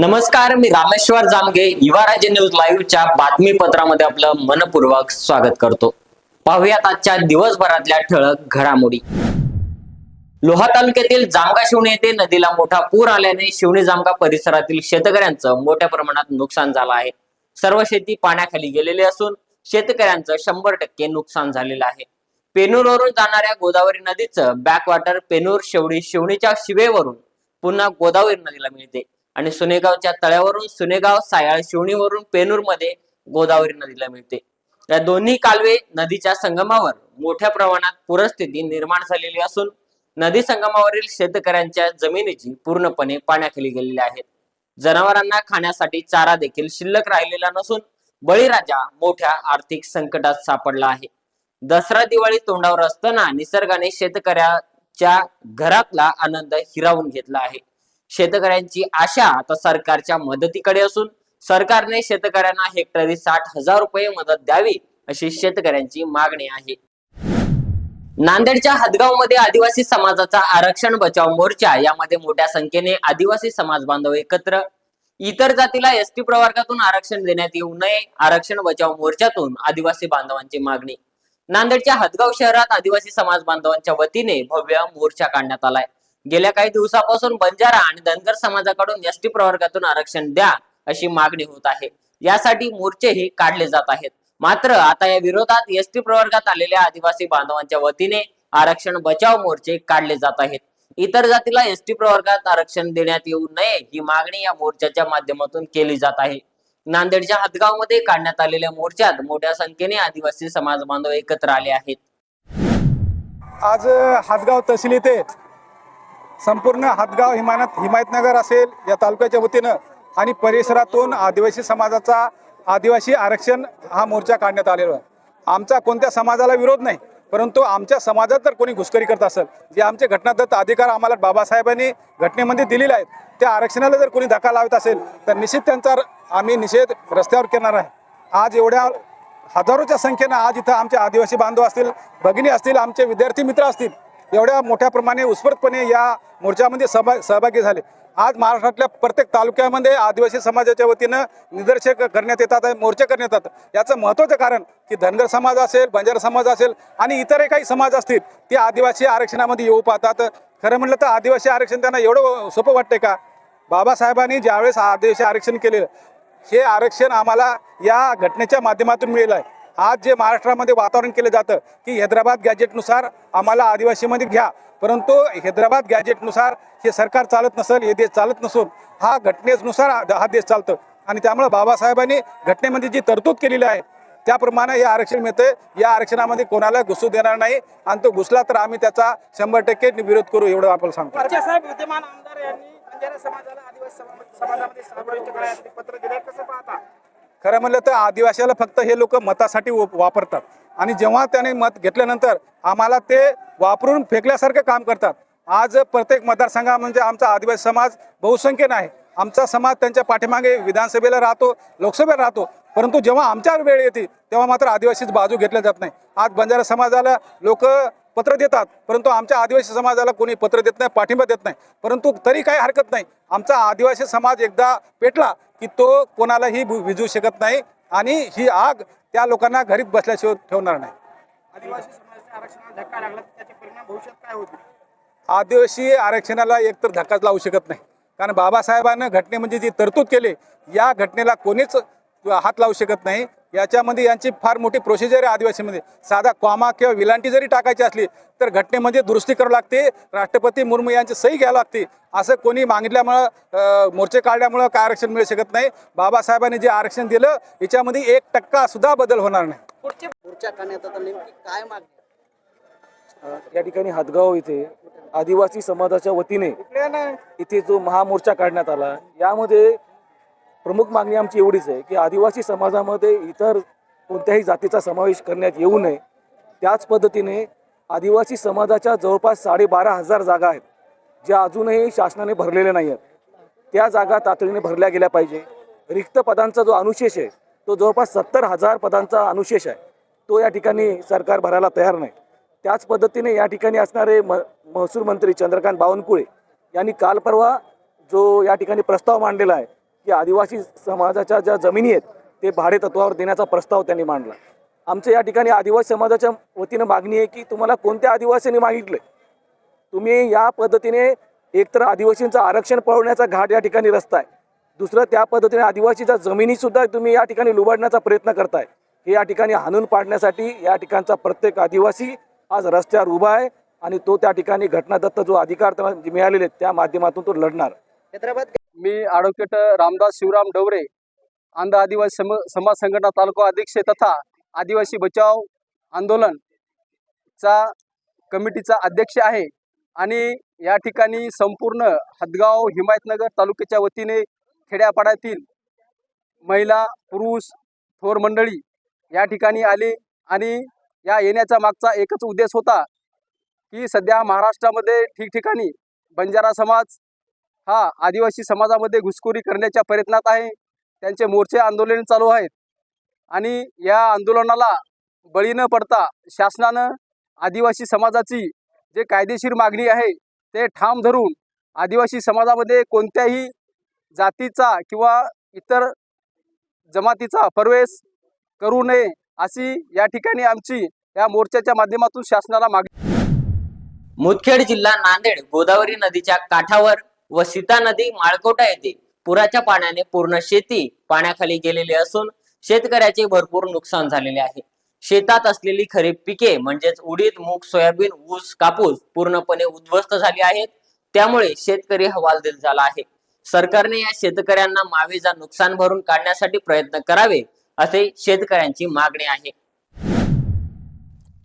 नमस्कार मी रामेश्वर जामगे युवा राज्य न्यूज लाईव्हच्या बातमीपत्रामध्ये आपलं मनपूर्वक स्वागत करतो. पाहुयात आजच्या दिवसभरातल्या ठळक घडामोडी. लोहा तालुक्यातील जामगा शिवणी येथे नदीला मोठा पूर आल्याने शिवणी जामगा परिसरातील शेतकऱ्यांचं मोठ्या प्रमाणात नुकसान झालं आहे. सर्व शेती पाण्याखाली गेलेली असून शेतकऱ्यांचं शंभर टक्के नुकसान झालेलं आहे. पेनूरवरून जाणाऱ्या गोदावरी नदीचं बॅकवॉटर पेनूर शेवडी शिवणीच्या शिवेवरून पुन्हा गोदावरी नदीला मिळते. आणि सुनेगावच्या तळ्यावरून सुनेगाव सायाळ शिवणीवरून पेनूरमध्ये गोदावरी नदीला मिळते. या दोन्ही कालवे नदीच्या संगमावर मोठ्या प्रमाणात पूरस्थिती निर्माण झालेली असून नदी संगमावरील शेतकऱ्यांच्या जमिनीची पूर्णपणे पाण्याखाली गेलेल्या आहेत. जनावरांना खाण्यासाठी चारा देखील शिल्लक राहिलेला नसून बळीराजा मोठ्या आर्थिक संकटात सापडला आहे. दसरा दिवाळी तोंडावर असताना निसर्गाने शेतकऱ्याच्या घरातला आनंद हिरावून घेतला आहे. शेतकऱ्यांची आशा आता सरकारच्या मदतीकडे असून सरकारने शेतकऱ्यांना हेक्टरी साठ हजार रुपये मदत द्यावी अशी शेतकऱ्यांची मागणी आहे. नांदेडच्या हदगावमध्ये आदिवासी समाजाचा आरक्षण बचाव मोर्चा यामध्ये मोठ्या संख्येने आदिवासी समाज बांधव एकत्र. इतर जातीला एसटी प्रवर्गातून आरक्षण देण्यात येऊ नये आरक्षण बचाव मोर्चातून आदिवासी बांधवांची मागणी. नांदेडच्या हदगाव शहरात आदिवासी समाज बांधवांच्या वतीने भव्य मोर्चा काढण्यात आलाय. गेल्या काही दिवसापासून बंजारा आणि धनगर समाजाकडून एस टी प्रवर्गातून आरक्षण द्या अशी मागणी होत आहे. यासाठी मोर्चेही काढले जात आहेत. मात्र आता या विरोधात एस टी प्रवर्गात आलेल्या आदिवासी बांधवांच्या वतीने आरक्षण बचाव मोर्चे काढले जात आहेत. इतर जातीला एस टी प्रवर्गात आरक्षण देण्यात येऊ नये ही मागणी या मोर्चाच्या माध्यमातून केली जात आहे. नांदेडच्या हदगावमध्ये काढण्यात आलेल्या मोर्चात मोठ्या संख्येने आदिवासी समाज बांधव एकत्र आले आहेत. आज हातगाव तहसील येथे संपूर्ण हातगाव हिमानत हिमायतनगर असेल या तालुक्याच्या वतीनं आणि परिसरातून आदिवासी समाजाचा आदिवासी आरक्षण हा मोर्चा काढण्यात आलेला आहे. आमचा कोणत्या समाजाला विरोध नाही परंतु आमच्या समाजात जर कोणी घुसखोरी करत असेल जे आमचे घटनादत्त अधिकार आम्हाला बाबासाहेबांनी घटनेमध्ये दिलेले आहेत त्या आरक्षणाला जर कोणी धक्का लावत असेल तर निश्चित त्यांचा आम्ही निषेध रस्त्यावर करणार आहे. आज एवढ्या हजारोच्या संख्येनं आज इथं आमचे आदिवासी बांधव असतील भगिनी असतील आमचे विद्यार्थी मित्र असतील एवढ्या मोठ्या प्रमाणे उत्स्फूर्तपणे या मोर्चामध्ये सहभा सहभागी झाले. आज महाराष्ट्रातल्या प्रत्येक तालुक्यामध्ये आदिवासी समाजाच्या वतीनं निदर्शक करण्यात येतात मोर्चे करण्यात येतात. याचं महत्त्वाचं कारण की धनगर समाज असेल बंजारा समाज असेल आणि इतरही काही समाज असतील ते आदिवासी आरक्षणामध्ये येऊ पाहतात. खरं म्हटलं तर आदिवासी आरक्षण त्यांना एवढं सोपं वाटते का? बाबासाहेबांनी ज्यावेळेस आदिवासी आरक्षण केलेलं हे आरक्षण आम्हाला या घटनेच्या माध्यमातून मिळेल आहे. आज जे महाराष्ट्रामध्ये वातावरण केलं जातं की हैदराबाद गॅजेटनुसार आम्हाला आदिवासीमध्ये घ्या. परंतु हैदराबाद गॅजेटनुसार हे सरकार चालत नसेल हे देश चालत नसून हा घटनेनुसार हा देश चालतं. आणि त्यामुळे बाबासाहेबांनी घटनेमध्ये जी तरतूद केलेली आहे त्याप्रमाणे हे आरक्षण मिळतं या आरक्षणामध्ये कोणाला घुसू देणार नाही. आणि तो घुसला तर आम्ही त्याचा शंभर टक्के विरोध करू एवढं आपण सांगतो. विद्यमान आमदार यांनी समाजाला आदिवासी समाजामध्ये पत्र दिलं कसं पाहता? खरं म्हणलं तर आदिवासीला फक्त हे लोक मतासाठी व- वापरतात. आणि जेव्हा त्याने मत घेतल्यानंतर आम्हाला ते वापरून फेकल्यासारखं काम करतात. आज प्रत्येक मतदारसंघा म्हणजे आमचा आदिवासी समाज बहुसंख्येनं आहे. आमचा समाज त्यांच्या पाठीमागे विधानसभेला राहतो लोकसभेला राहतो. परंतु जेव्हा आमच्यावर वेळ येते तेव्हा मात्र आदिवासीच बाजू घेतल्या जात नाही. आज बंजारा समाजाला लोक पत्र देतात परंतु आमच्या आदिवासी समाजाला कोणी पत्र देत नाही पाठिंबा देत नाही. परंतु तरी काही हरकत नाही. आमचा आदिवासी समाज एकदा पेटला की तो कोणालाही विझू शकत नाही आणि ही आग त्या लोकांना घरीत बसल्याशिवाय ठेवणार नाही. आदिवासी समाजाच्या आरक्षणाला धक्का लागला तर त्याचे परिणाम भविष्यात काय होतील? आदिवासी आरक्षणाला एकतर धक्काच लावू शकत नाही. कारण बाबासाहेबांना घटनेमध्ये जी तरतूद केली या घटनेला कोणीच हात लावू शकत नाही. याच्यामध्ये यांची फार मोठी प्रोसिजर आहे आदिवासीमध्ये. साधा कॉमा किंवा विलांटी जरी टाकायची असली तर घटनेमध्ये दुरुस्ती करावी लागते. राष्ट्रपती मुर्मू यांची सही घ्यावी लागते. असं कोणी मागितल्यामुळं मोर्चे काढल्यामुळं काय आरक्षण मिळू शकत नाही. बाबासाहेबांनी जे आरक्षण दिलं याच्यामध्ये एक टक्का सुद्धा बदल होणार नाही. पुढचे मोर्चा करण्यात आता नेमकी काय मागणी या ठिकाणी हदगाव इथे आदिवासी समाजाच्या वतीने इथे जो महामोर्चा काढण्यात आला यामध्ये प्रमुख मागणी आमची एवढीच आहे की आदिवासी समाजामध्ये इतर कोणत्याही जातीचा समावेश करण्यात येऊ नये. त्याच पद्धतीने आदिवासी समाजाच्या जवळपास साडेबारा हजार जागा आहेत ज्या अजूनही शासनाने भरलेल्या नाही आहेत. त्या जागा तातडीने भरल्या गेल्या पाहिजे. रिक्त पदांचा जो अनुशेष आहे तो जवळपास सत्तर हजार पदांचा अनुशेष आहे. तो या ठिकाणी सरकार भरायला तयार नाही. त्याच पद्धतीने या ठिकाणी असणारे म महसूल मंत्री चंद्रकांत बावनकुळे यांनी काल परवा जो या ठिकाणी प्रस्ताव मांडलेला आहे की आदिवासी समाजाच्या ज्या जमिनी आहेत ते भाडे तत्वावर देण्याचा प्रस्ताव त्यांनी मांडला. आमच्या या ठिकाणी आदिवासी समाजाच्या वतीनं मागणी आहे की तुम्हाला कोणत्या आदिवासींनी मागितलं तुम्ही या पद्धतीने एकतर आदिवासींचं आरक्षण पळवण्याचा घाट या ठिकाणी रस्ता आहे दुसरं त्या पद्धतीने आदिवासीच्या जमिनीसुद्धा तुम्ही या ठिकाणी लुबाडण्याचा प्रयत्न करताय. हे या ठिकाणी हाणून पाडण्यासाठी या ठिकाणचा प्रत्येक आदिवासी आज रस्त्यावर उभा आहे आणि तो त्या ठिकाणी घटनादत्त जो अधिकार त्याला मिळालेले त्या माध्यमातून तो लढणार. हैदराबाद मी ॲडव्होकेट रामदास शिवराम डवरे आंध आदिवासी सम समाज संघटना तालुका अध्यक्ष तथा आदिवासी बचाव आंदोलनचा कमिटीचा अध्यक्ष आहे. आणि या ठिकाणी संपूर्ण हदगाव हिमायतनगर तालुक्याच्या वतीने खेड्यापाड्यातील महिला पुरुष थोर मंडळी या ठिकाणी आली आणि या येण्याचा मागचा एकच उद्देश होता की सध्या महाराष्ट्रामध्ये ठिकठिकाणी बंजारा समाज हा आदिवासी समाजामध्ये घुसखोरी करण्याच्या प्रयत्नात आहे. त्यांचे मोर्चे आंदोलन चालू आहेत. आणि या आंदोलनाला बळी न पडता शासनानं आदिवासी समाजाची जे कायदेशीर मागणी आहे ते ठाम धरून आदिवासी समाजामध्ये कोणत्याही जातीचा किंवा इतर जमातीचा प्रवेश करू नये अशी या ठिकाणी आमची या मोर्चाच्या माध्यमातून शासनाला मागणी मुदखेड जिल्हा नांदेड गोदावरी नदीच्या काठावर व सीता नदी माळकोटा येथे पुराच्या पाण्याने पूर्ण शेती पाण्याखाली गेलेली असून शेतकऱ्याचे भरपूर नुकसान झालेले आहे. शेतात असलेली खरीप पिके म्हणजेच उडीद मूग सोयाबीन ऊस कापूस पूर्णपणे उद्ध्वस्त झाली आहेत. त्यामुळे शेतकरी हवालदिल झाला आहे. सरकारने या शेतकऱ्यांना मावेजा नुकसान भरून काढण्यासाठी प्रयत्न करावे असे शेतकऱ्यांची मागणी आहे.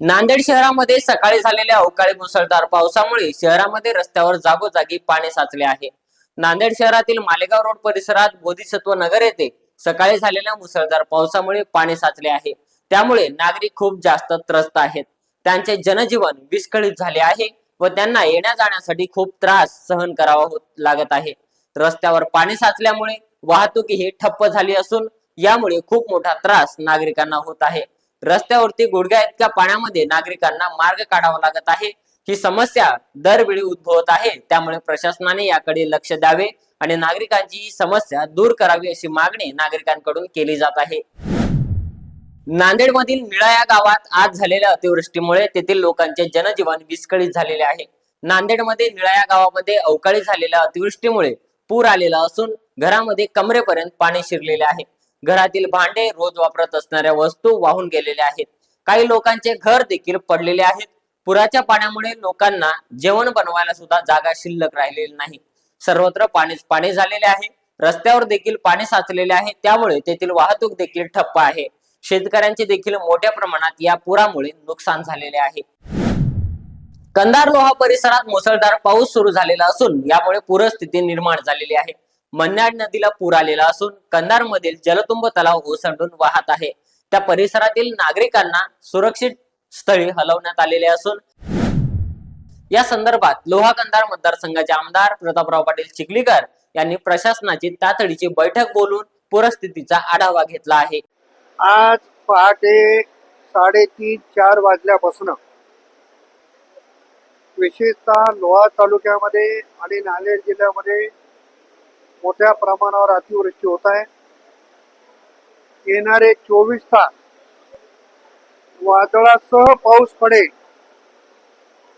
नांदेड शहरामध्ये सकाळी झालेल्या अवकाळी मुसळधार पावसामुळे शहरामध्ये रस्त्यावर जागोजागी पाणी साचले आहे. नांदेड शहरातील मालेगाव रोड परिसरात बोधिसत्व नगर येथे सकाळी झालेल्या मुसळधार पावसामुळे पाणी साचले आहे. त्यामुळे नागरिक खूप जास्त त्रस्त आहेत. त्यांचे जनजीवन विस्कळीत झाले आहे व त्यांना येण्या जाण्यासाठी खूप त्रास सहन करावा होत लागत आहे. रस्त्यावर पाणी साचल्यामुळे वाहतूक ही ठप्प झाली असून यामुळे खूप मोठा त्रास नागरिकांना होत आहे. रस्त्यावरती गुडघ्या इतक्या पाण्यामध्ये नागरिकांना मार्ग काढावा लागत आहे. ही समस्या दरवेळी उद्भवत आहे. त्यामुळे प्रशासनाने याकडे लक्ष द्यावे आणि नागरिकांची ही समस्या दूर करावी अशी मागणी नागरिकांकडून केली जात आहे. नांदेड मधील निळा या गावात आज झालेल्या अतिवृष्टीमुळे तेथील लोकांचे जनजीवन विस्कळीत झालेले आहे. नांदेडमध्ये निळा या गावामध्ये अवकाळी झालेल्या अतिवृष्टीमुळे पूर आलेला असून घरामध्ये कमरेपर्यंत पाणी शिरलेले आहे. घरातील भांडे रोज वापरत असणाऱ्या वस्तू वाहून गेलेल्या आहेत. काही लोकांचे घर देखील पडलेले आहेत. पुराच्या पाण्यामुळे लोकांना जेवण बनवायला सुद्धा जागा शिल्लक राहिलेली नाही. सर्वत्र पाणीच पाणी झालेले आहे. रस्त्यावर देखील पाणी साचलेले आहे. त्यामुळे तेथील वाहतूक देखील ठप्प आहे. शेतकऱ्यांचे देखील मोठ्या प्रमाणात या पुरामुळे नुकसान झालेले आहे. कंदार लोहा परिसरात मुसळधार पाऊस सुरू झालेला असून यामुळे पूरस्थिती निर्माण झालेली आहे. मन्याड नदीला पूर आलेला असून कंधार मधील जलतुंब तलाव ओसंडून वाहत आहे. त्या परिसरातील नागरिकांना सुरक्षित स्थळी हलवण्यात आलेले असून या संदर्भात लोहा कंधार मतदारसंघाचे आमदार प्रतापराव पाटील चिखलीकर यांनी प्रशासनाची तातडीची बैठक बोलून पूरस्थितीचा आढावा घेतला आहे. आज पहाटे साडेतीन चार वाजल्यापासून विशेषतः लोहा तालुक्यामध्ये आणि नांदेड जिल्ह्यामध्ये मोठ्या प्रमाणावर अतिवृष्टी होत आहे. येणारे चोवीस तास वादळासह पाऊस पडेल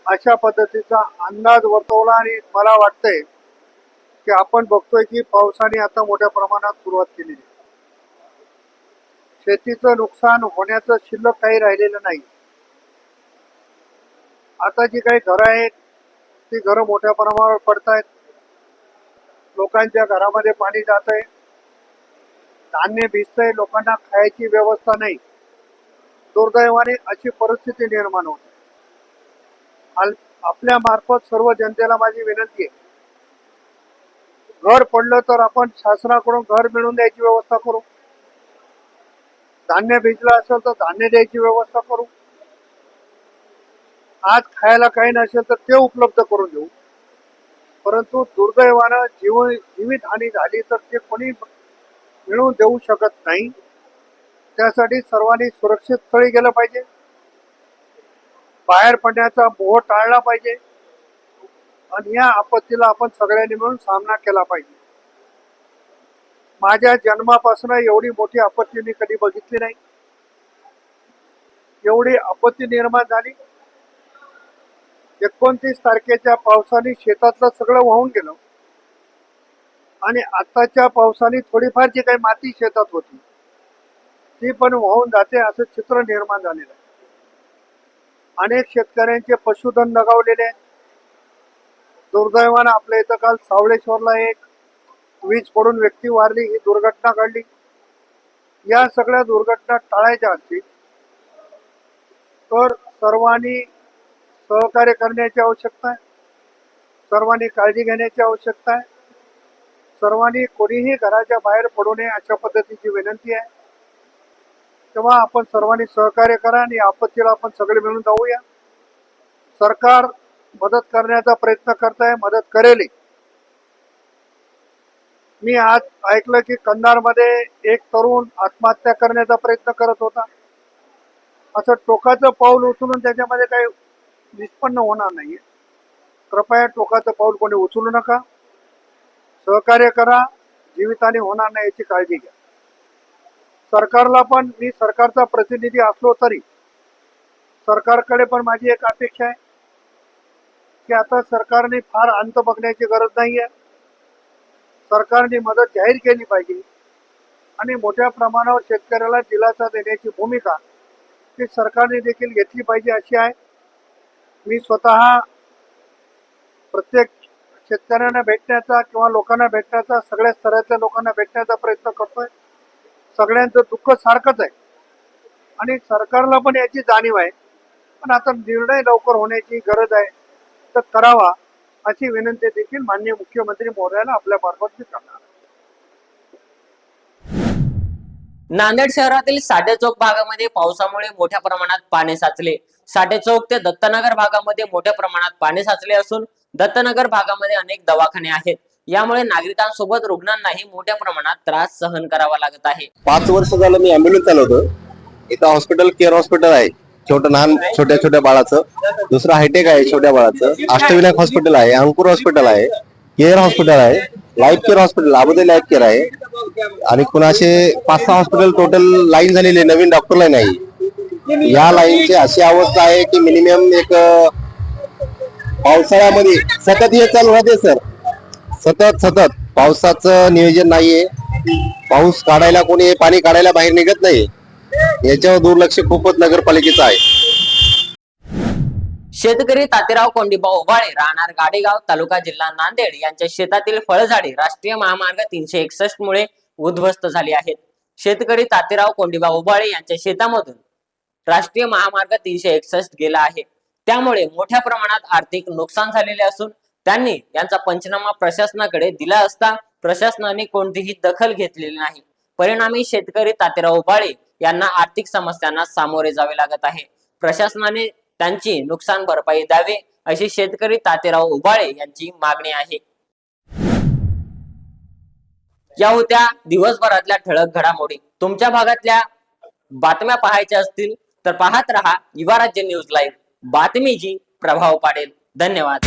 अशा पद्धतीचा अंदाज वर्तवला आणि मला वाटतंय की आपण बघतोय की पावसाने आता मोठ्या प्रमाणात सुरुवात केली आहे. शेतीचं नुकसान होण्याचं शिल्लक काही राहिलेलं नाही. आता जी काही घरं आहेत ती घरं मोठ्या प्रमाणावर पडत आहेत लोकांच्या घरामध्ये पाणी जात आहे धान्य भिजतंय लोकांना खायची व्यवस्था नाही. दुर्दैवाने अशी परिस्थिती निर्माण होते. आपल्या मार्फत सर्व जनतेला माझी विनंती आहे. घर पडलं तर आपण शासनाकडून घर मिळवून द्यायची व्यवस्था करू. धान्य भिजलं असेल तर धान्य द्यायची व्यवस्था करू. आज खायला काही नसेल तर ते उपलब्ध करून देऊ. परंतु दुर्दैवानं जीव जीवित हानी झाली तर ते कोणी मिळवून देऊ शकत नाही. त्यासाठी सर्वांनी सुरक्षित स्थळी गेलं पाहिजे. बाहेर पडण्याचा मोह टाळला पाहिजे. आणि या आपत्तीला आपण सगळ्यांनी मिळून सामना केला पाहिजे. माझ्या जन्मापासून एवढी मोठी आपत्ती मी कधी बघितली नाही. एवढी आपत्ती निर्माण झाली. एकोणतीस तारखेच्या पावसाने शेतातलं सगळं वाहून गेलं. आणि आताच्या पावसाने थोडीफार जी काही माती शेतात होती ती पण वाहून जाते असं चित्र निर्माण झालेलं आहे. अनेक शेतकऱ्यांचे पशुधन दगावलेले दुर्दैवानं आपल्या इथं काल सावळेश्वरला एक वीज पडून व्यक्ती वारली ही दुर्घटना घडली. या सगळ्या दुर्घटना टाळायच्या असतील तर सर्वांनी सहकार्य करण्याची आवश्यकता आहे. सर्वांनी काळजी घेण्याची आवश्यकता आहे. सर्वांनी कोणीही घराच्या बाहेर पडू नये अशा पद्धतीची विनंती आहे. तेव्हा आपण सर्वांनी सहकार्य करा आणि आपत्तीला आपण सगळे मिळून जाऊया. सरकार मदत करण्याचा प्रयत्न करत आहे मदत करेल. मी आज ऐकलं की कंधारमध्ये एक तरुण आत्महत्या करण्याचा प्रयत्न करत होता. असं टोकाचं पाऊल उचलून त्याच्यामध्ये काही निष्पन्न होणार नाही कृपया टोकाचं पाऊल कोणी उचलू नका. सहकार्य करा. जीविताने होणार नाही याची काळजी घ्या. सरकारला पण मी सरकारचा प्रतिनिधी असलो तरी सरकारकडे पण माझी एक अपेक्षा आहे की आता सरकारने फार अंत बघण्याची गरज नाही आहे सरकारने मदत जाहीर केली पाहिजे. आणि मोठ्या प्रमाणावर शेतकऱ्याला दिलासा देण्याची भूमिका ही सरकारने देखील घेतली पाहिजे अशी आहे. मी स्वतः प्रत्येक शेतकऱ्यांना भेटण्याचा किंवा लोकांना भेटण्याचा सगळ्या स्तरातल्या लोकांना भेटण्याचा प्रयत्न करतोय. सगळ्यांचं दुःख सारखंच आहे. आणि सरकारला पण याची जाणीव आहे. पण आता निर्णय लवकर होण्याची गरज आहे. तर करावा अशी विनंती देखील माननीय मुख्यमंत्री महोदयाला आपल्या मार्फत मी करणार. नांदेड शहरातील साठे चौक भागामध्ये पावसामुळे मोठ्या प्रमाणात पाणी साचले. साठे चौक ते दत्तनगर भागामध्ये मोठ्या प्रमाणात पाणी साचले असून दत्तनगर भागामध्ये अनेक दवाखाने आहेत. यामुळे नागरिकांसोबत रुग्णांनाही मोठ्या प्रमाणात त्रास सहन करावा लागत आहे. पाच वर्ष झालं मी अँब्युलन्स चालवतो इथं हॉस्पिटल केअर हॉस्पिटल आहे. छोटं लहान छोट्या छोट्या बाळाचं. दुसरं हायटेक आहे छोट्या बाळाचं. अष्टविनायक हॉस्पिटल आहे अंकुर हॉस्पिटल आहे केअर हॉस्पिटल आहे. लाईफ केअर हॉस्पिटल अबोदे लाईफ केअर आहे. आणि कुणाचे पाच सहा हॉस्पिटल टोटल लाईन झालेली नवीन डॉक्टर लाईन आहे. या लाईनची अशी अवस्था आहे की मिनिमम एक पावसाळ्यामध्ये सतत हे चालू राहते सर सतत सतत. पावसाचं नियोजन नाहीये. पाऊस काढायला कोणी पाणी काढायला बाहेर निघत नाही. याच्यावर दुर्लक्ष खूपच नगरपालिकेचं आहे. शेतकरी तातेराव कोंडीबा ओबाळे राहणार गाडेगाव तालुका जिल्हा नांदेड यांच्या शेतातील फळझाडे राष्ट्रीय महामार्ग तीनशे एकसष्ट मुळे उद्ध्वस्त झाली आहेत. शेतकरी तातेराव कोंडीबा ओबाळे यांच्या शेतामधून राष्ट्रीय महामार्ग तीनशे एकसष्ट गेला आहे. त्यामुळे मोठ्या प्रमाणात आर्थिक नुकसान झालेले असून त्यांनी यांचा पंचनामा प्रशासनाकडे दिला असता प्रशासनाने कोणतीही दखल घेतलेली नाही. परिणामी शेतकरी तातेराव ओबाळे यांना आर्थिक समस्यांना सामोरे जावे लागत आहे. प्रशासनाने त्यांची नुकसान भरपाई द्यावे अशी शेतकरी तातेराव उबाळे यांची मागणी आहे. या होत्या दिवसभरातल्या ठळक घडामोडी. तुमच्या भागातल्या बातम्या पाहायच्या असतील तर पाहत रहा युवा राज्य न्यूज लाईव्ह. बातमी जी प्रभाव पाडेल. धन्यवाद.